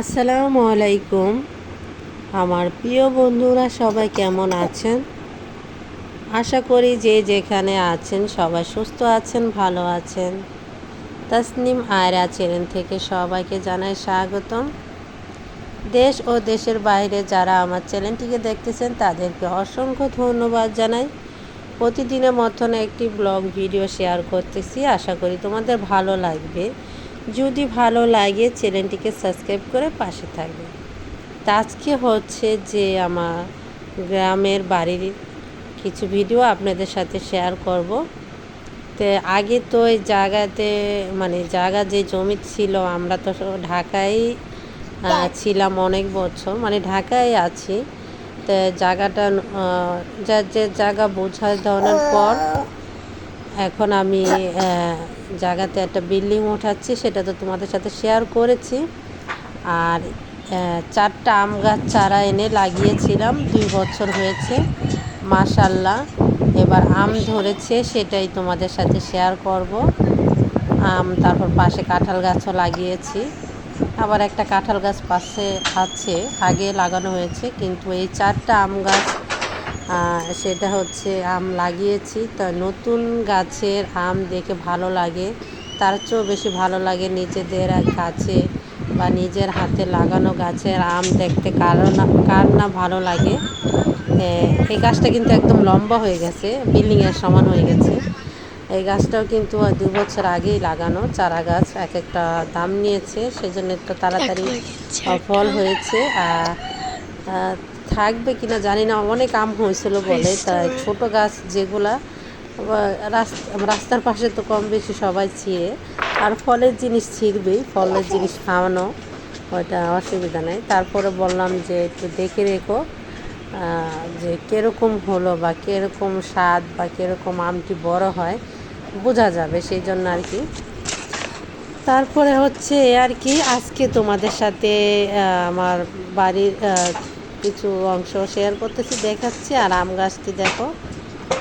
আসসালামু আলাইকুম। আমার প্রিয় বন্ধুরা, সবাই কেমন আছেন? আশা করি যে যেখানে আছেন সবাই সুস্থ আছেন, ভালো আছেন। তাসনিম আয়রা চ্যানেল থেকে সবাইকে জানাই স্বাগতম। দেশ ও দেশের বাইরে যারা আমার চ্যানেলটিকে দেখতেছেন, তাদেরকে অসংখ্য ধন্যবাদ জানাই। প্রতিদিনের মতন একটি ব্লগ ভিডিও শেয়ার করতেছি। আশা করি তোমাদের ভালো লাগবে। যদি ভালো লাগে চ্যানেলটিকে সাবস্ক্রাইব করে পাশে থাকবে। তা আজকে হচ্ছে যে আমার গ্রামের বাড়ির কিছু ভিডিও আপনাদের সাথে শেয়ার করব। তো আগে তো এই জায়গাতে মানে জায়গা যে জমি ছিল আমরা তো ঢাকায় ছিলাম অনেক বছর মানে ঢাকায় আছি। তো জায়গাটা যার যে জায়গা বোঝা দেওয়ানোর পর এখন আমি জায়গাতে একটা বিল্ডিং উঠাচ্ছি সেটা তো তোমাদের সাথে শেয়ার করেছি। আর চারটা আম গাছ চারা এনে লাগিয়েছিলাম, দুই বছর হয়েছে মাশাল্লাহ এবার আম ধরেছে, সেটাই তোমাদের সাথে শেয়ার করব। আম, তারপর পাশে কাঁঠাল গাছও লাগিয়েছি। আবার একটা কাঁঠাল গাছ পাশে আছে, আগে লাগানো হয়েছে, কিন্তু এই চারটা আম গাছ সেটা হচ্ছে আম লাগিয়েছি। তা নতুন গাছের আম দেখে ভালো লাগে। তার চেয়েও বেশি ভালো লাগে নিজেদের গাছে বা নিজের হাতে লাগানো গাছের আম দেখতে। কারও না কার না ভালো লাগে? এই গাছটা কিন্তু একদম লম্বা হয়ে গেছে বিল্ডিংয়ের সমান হয়ে গেছে। এই গাছটাও কিন্তু দু বছর আগেই লাগানো চারা গাছ এক একটা দাম নিয়েছে সেজন্য একটু তাড়াতাড়ি ফল হয়েছে। আর থাকবে কিনা জানি না অনেক আম হয়েছিল বলে তাই ছোট গাছ যেগুলা রাস্তার পাশে তো কম বেশি সবাই ছিঁড়ে আর ফলের জিনিস ছিঁড়বেই ফলের জিনিস খাওয়ানো ওইটা অসুবিধা নেই। তারপরে বললাম যে একটু দেখে রেখো যে কীরকম হলো বা কীরকম স্বাদ বা কীরকম আমটি বড় হয় বোঝা যাবে সেই জন্য আর কি। তারপরে হচ্ছে আর কি আজকে তোমাদের সাথে আমার বাড়ির কিছু অংশ শেয়ার করতেছি, দেখাচ্ছি, আর আম গাছটি দেখো,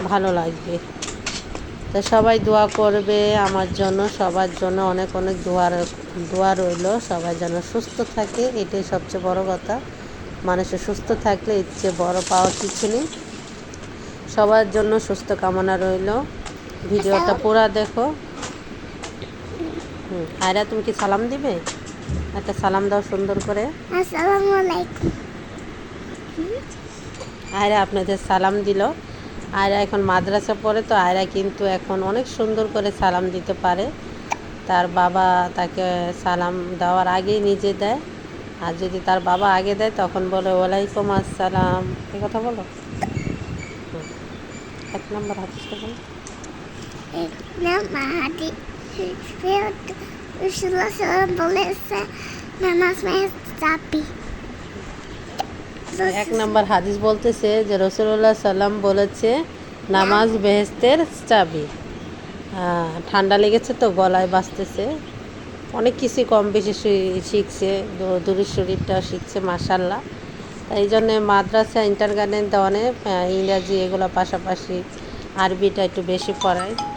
ভালো লাগবে। তো সবাই দোয়া করবে আমার জন্য, সবার জন্য অনেক অনেক দোয়ার দোয়া রইল, সবাই যেন সুস্থ থাকে, এটাই সবচেয়ে বড় কথা। মানুষের সুস্থ থাকলে এর চেয়ে বড় পাওয়া কিছু নেই। সবার জন্য সুস্থ কামনা রইল। ভিডিওটা পুরা দেখো। হুম, আয়রা, তুমি কি সালাম দিবে? একটা সালাম দাও সুন্দর করে। আসসালামু আলাইকুম। আয়রা আপনাদের সালাম দিল। আয়রা এখন মাদ্রাসা পড়ে তো আয়রা কিন্তু এখন অনেক সুন্দর করে সালাম দিতে পারে। তার বাবা তাকে সালাম দেওয়ার আগেই নিজে দেয়। আর যদি তার বাবা আগে দেয়, তখন বলে, ওয়ালাইকুম আসসালাম। এ কথা বলো। এক নম্বর হাদিসটা বলো? বলেছে, নামাজ মেয়ে চাপি এক নম্বর হাদিস বলতেছে যে রসুল্লাহ সাল্লাম বলেছে, নামাজ বেহেস্তের চাবি। ঠান্ডা লেগেছে তো, গলায় বাঁচতেছে অনেক কিছু কম বেশি শিখছে, দু- দূরের শরীরটা শিখছে মাসাল্লাহ এই জন্যে মাদ্রাসা ইন্টার গার্ডেন দেওয়ানে ইংরাজি এগুলো পাশাপাশি আরবিটা একটু বেশি পড়ায়।